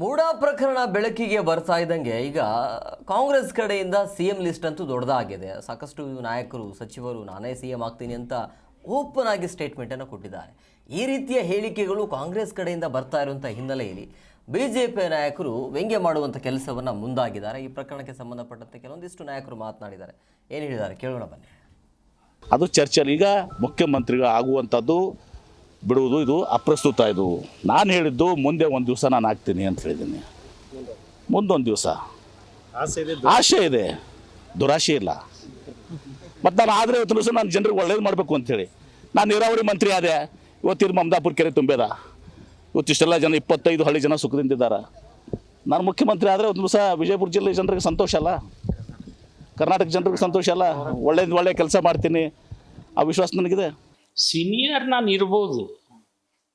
ಮೂಡ ಪ್ರಕರಣ ಬೆಳಕಿಗೆ ಬರ್ತಾ ಇದ್ದಂಗೆ ಈಗ ಕಾಂಗ್ರೆಸ್ ಕಡೆಯಿಂದ ಸಿ ಎಂ ಲಿಸ್ಟ್ ಅಂತೂ ದೊಡ್ಡದಾಗಿದೆ. ಸಾಕಷ್ಟು ನಾಯಕರು, ಸಚಿವರು, ನಾನೇ ಸಿ ಎಂ ಆಗ್ತೀನಿ ಅಂತ ಓಪನ್ ಆಗಿ ಸ್ಟೇಟ್ಮೆಂಟನ್ನು ಕೊಟ್ಟಿದ್ದಾರೆ. ಈ ರೀತಿಯ ಹೇಳಿಕೆಗಳು ಕಾಂಗ್ರೆಸ್ ಕಡೆಯಿಂದ ಬರ್ತಾ ಇರುವಂಥ ಹಿನ್ನೆಲೆಯಲ್ಲಿ ಬಿ ಜೆ ಪಿ ನಾಯಕರು ವ್ಯಂಗ್ಯ ಮಾಡುವಂಥ ಕೆಲಸವನ್ನು ಮುಂದಾಗಿದ್ದಾರೆ. ಈ ಪ್ರಕರಣಕ್ಕೆ ಸಂಬಂಧಪಟ್ಟಂತೆ ಕೆಲವೊಂದಿಷ್ಟು ನಾಯಕರು ಮಾತನಾಡಿದ್ದಾರೆ. ಏನು ಹೇಳಿದ್ದಾರೆ? ಕೇಳೋಣ ಬನ್ನಿ. ಅದು ಚರ್ಚೆಯಲ್ಲಿ ಈಗ ಮುಖ್ಯಮಂತ್ರಿಗಳು ಆಗುವಂಥದ್ದು ಬಿಡುವುದು ಇದು ಅಪ್ರಸ್ತುತ ಇದು. ನಾನು ಹೇಳಿದ್ದು ಮುಂದೆ ಒಂದು ದಿವಸ ನಾನು ಆಗ್ತೀನಿ ಅಂತ ಹೇಳಿದ್ದೀನಿ. ಮುಂದೊಂದು ದಿವಸ. ಆಸೆ ಇದೆ ದುರಾಶೆ ಇಲ್ಲ. ಮತ್ತು ನಾನು ಆದರೆ ಇವತ್ತು ದಿವಸ ನಾನು ಜನರಿಗೆ ಒಳ್ಳೇದು ಮಾಡಬೇಕು ಅಂತೇಳಿ ನಾನು ನೀರಾವರಿ ಮಂತ್ರಿ ಆದೆ. ಇವತ್ತಿದು ಮಮದಾಪುರ ಕೆರೆ ತುಂಬೇದ. ಇವತ್ತಿಷ್ಟೆಲ್ಲ ಜನ ಇಪ್ಪತ್ತೈದು ಹಳ್ಳಿ ಜನ ಸುಖದಿಂದಿದ್ದಾರೆ ನಾನು ಮುಖ್ಯಮಂತ್ರಿ ಆದರೆ ಒಂದು ದಿವಸ ವಿಜಯಪುರ ಜಿಲ್ಲೆ ಜನರಿಗೆ ಸಂತೋಷ ಅಲ್ಲ. ಕರ್ನಾಟಕ ಜನರಿಗೆ ಸಂತೋಷ ಅಲ್ಲ. ಒಳ್ಳೆಯದು ಒಳ್ಳೆಯ ಕೆಲಸ ಮಾಡ್ತೀನಿ. ಆ ವಿಶ್ವಾಸ ನನಗಿದೆ. ಸೀನಿಯರ್ ನಾನು ಇರ್ಬೋದು.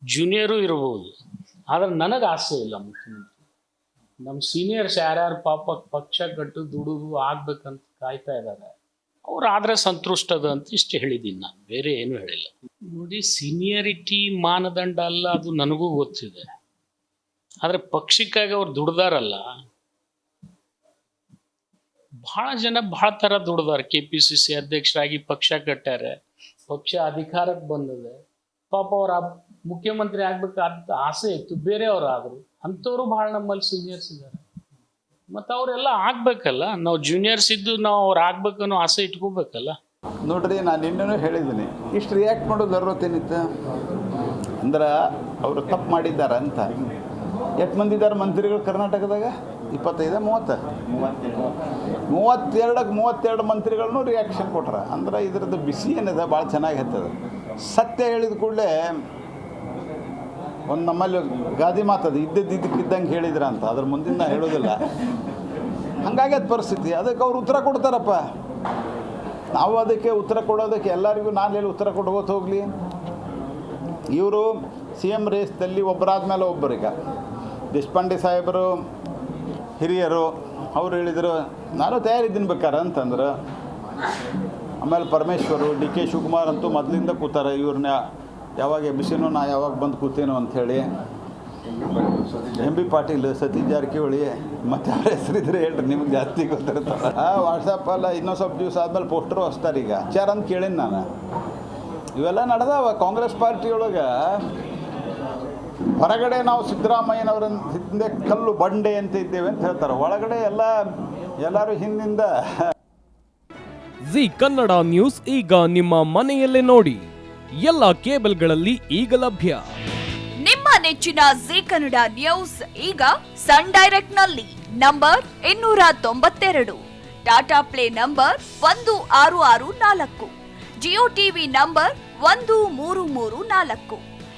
ಜೂನಿಯರು ಇರ್ಬೋದು. ಆದ್ರೆ ನನಗೆ ಆಸೆ ಇಲ್ಲ ಮುಖ್ಯಮಂತ್ರಿ. ನಮ್ಮ ಸೀನಿಯರ್ಸ್ ಯಾರ್ಯಾರು ಪಾಪ ಪಕ್ಷ ಕಟ್ಟು ದುಡುದು ಆಗ್ಬೇಕಂತ ಕಾಯ್ತಾ ಇದ್ದಾರೆ ಅವ್ರು ಆದ್ರೆ ಸಂತುಷ್ಟ ಅದ ಅಂತ ಇಷ್ಟು ಹೇಳಿದ್ದೀನಿ ನಾನು. ಬೇರೆ ಏನು ಹೇಳಿಲ್ಲ. ನೋಡಿ ಸೀನಿಯರಿಟಿ ಮಾನದಂಡ ಅಲ್ಲ, ಅದು ನನಗೂ ಗೊತ್ತಿದೆ. ಆದ್ರೆ ಪಕ್ಷಕ್ಕಾಗಿ ಅವ್ರು ದುಡ್ದಾರಲ್ಲ. ಬಹಳ ಜನ ಬಹಳ ತರ ದುಡ್ದಾರೆ. ಕೆ ಪಿ ಸಿ ಸಿ ಅಧ್ಯಕ್ಷರಾಗಿ ಪಕ್ಷ ಕಟ್ಟಾರೆ ಪಕ್ಷ ಅಧಿಕಾರಕ್ಕೆ ಬಂದಿದೆ. ಪಾಪ ಅವ್ರ ಮುಖ್ಯಮಂತ್ರಿ ಆಗ್ಬೇಕಾದ ಆಸೆ ಇತ್ತು. ಬೇರೆಯವ್ರು ಆದ್ರು. ಅಂಥವ್ರು ಬಹಳ ನಮ್ಮಲ್ಲಿ ಸೀನಿಯರ್ಸ್ ಇದ್ದಾರೆ. ಮತ್ತು ಅವರೆಲ್ಲ ಆಗ್ಬೇಕಲ್ಲ? ನಾವು ಜೂನಿಯರ್ಸ್ ಇದ್ದು ನಾವು ಅವ್ರು ಆಗ್ಬೇಕನ್ನೋ ಆಸೆ ಇಟ್ಕೋಬೇಕಲ್ಲ? ನೋಡ್ರಿ, ನಾನು ನಿನ್ನೆನೂ ಹೇಳಿದ್ದೀನಿ. ಇಷ್ಟು ರಿಯಾಕ್ಟ್ ಮಾಡೋದು ಜರೂರತ್ತೇನಿತ್ತು ಅಂದ್ರೆ ಅವರು ತಪ್ಪು ಮಾಡಿದ್ದಾರೆ ಅಂತ. ಎಷ್ಟು ಮಂದಿ ಇದ್ದಾರೆ ಮಂತ್ರಿಗಳು ಕರ್ನಾಟಕದಾಗ? ಇಪ್ಪತ್ತೈದ, ಮೂವತ್ತು? ಮೂವತ್ತೆರಡಕ್ಕೆ ಮೂವತ್ತೆರಡು ಮಂತ್ರಿಗಳನ್ನೂ ರಿಯಾಕ್ಷನ್ ಕೊಟ್ರ. ಅಂದ್ರೆ ಇದರದ್ದು ಬಿಸಿ ಏನಿದೆ, ಭಾಳ ಚೆನ್ನಾಗಿ ಹತ್ತದ. ಸತ್ಯ ಹೇಳಿದ ಕೂಡಲೇ ಒಂದು ನಮ್ಮಲ್ಲಿ ಗಾದಿ ಮಾತದು ಇದ್ದಕ್ಕಿದ್ದಂಗೆ ಹೇಳಿದ್ರ ಅಂತ. ಅದ್ರ ಮುಂದಿನ ಹೇಳೋದಿಲ್ಲ. ಹೇಳೋದಿಲ್ಲ ಹಂಗಾಗ್ಯದ ಪರಿಸ್ಥಿತಿ. ಅದಕ್ಕೆ ಅವ್ರು ಉತ್ತರ ಕೊಡ್ತಾರಪ್ಪ. ನಾವು ಅದಕ್ಕೆ ಉತ್ತರ ಕೊಡೋದಕ್ಕೆ ಎಲ್ಲರಿಗೂ ನಾನು ಹೇಳಿ ಉತ್ತರ ಕೊಡ್ಬೋದು ಹೋಗಲಿ. ಇವರು ಸಿ ಎಂ ರೇಸ್ದಲ್ಲಿ ಒಬ್ಬರಾದ ಮೇಲೆ ಒಬ್ಬರೀಗ ದೇಶಪಾಂಡೆ ಸಾಹೇಬರು, ಹಿರಿಯರು ಅವ್ರು ಹೇಳಿದರು, ನಾನು ತಯಾರಿದ್ದೀನಿ ಬೇಕಾರೆ ಅಂತಂದ್ರೆ, ಆಮೇಲೆ ಪರಮೇಶ್ವರು ಡಿ ಕೆ ಶಿವಕುಮಾರ್ ಅಂತೂ ಮೊದಲಿಂದ ಕೂತಾರೆ, ಇವ್ರನ್ನ ಯಾವಾಗ ಎಬ್ಬಿಸಿನೋ, ನಾ ಯಾವಾಗ ಬಂದು ಕೂತೇನೋ ಅಂಥೇಳಿ. ಎಂ ಬಿ ಪಾಟೀಲ್, ಸತೀಶ್ ಜಾರಕಿಹೊಳಿ, ಮತ್ತೆ ಅವ್ರ ಹೆಸರಿದ್ರೆ ಹೇಳ್ರಿ, ನಿಮ್ಗೆ ಜಾಸ್ತಿ ಗೊತ್ತಿರ್ತಾರೆ ಆ ವಾಟ್ಸಪ್ಪಲ್ಲ ಇನ್ನೊಂದು ಸ್ವಲ್ಪ ದಿವಸ ಆದ್ಮೇಲೆ ಪೋಸ್ಟರ್ ಹಚ್ತಾರೆ ಈಗ. ಚಾರ್ ಅಂತ ಕೇಳೀನಿ ನಾನು. ಇವೆಲ್ಲ ನಡೆದಾವ ಕಾಂಗ್ರೆಸ್ ಪಾರ್ಟಿಯೊಳಗೆ. ಹೊರಗಡೆ ನಾವು ಸಿದ್ದರಾಮಯ್ಯನವರ ಹಿಂದೆ ಕಲ್ಲು ಬಂಡೆ ಅಂತ ಇದ್ದೇವೆ ಅಂತ ಹೇಳ್ತಾರೆ. ಒಳಗಡೆ ಎಲ್ಲ ಎಲ್ಲರೂ ಹಿಂದಿಂದ. ಜಿ ಕನ್ನಡ ನ್ಯೂಸ್ ಈಗ ನಿಮ್ಮ ಮನೆಯಲ್ಲೇ ನೋಡಿ. ಎಲ್ಲ ಕೇಬಲ್ಗಳಲ್ಲಿ ಈಗ ಲಭ್ಯ. ನಿಮ್ಮ ನೆಚ್ಚಿನ ಜಿ ಕನ್ನಡ ನ್ಯೂಸ್ ಈಗ ಸನ್ ಡೈರೆಕ್ಟ್ನಲ್ಲಿ ನಂಬರ್ ಇನ್ನೂರ ತೊಂಬತ್ತೆರಡು. ಟಾಟಾ ಪ್ಲೇ ನಂಬರ್ ಒಂದು ಆರು ಆರು ನಾಲ್ಕು. ಜಿಯೋ ಟಿವಿ ನಂಬರ್ ಒಂದು ಮೂರು ಮೂರು ನಾಲ್ಕು.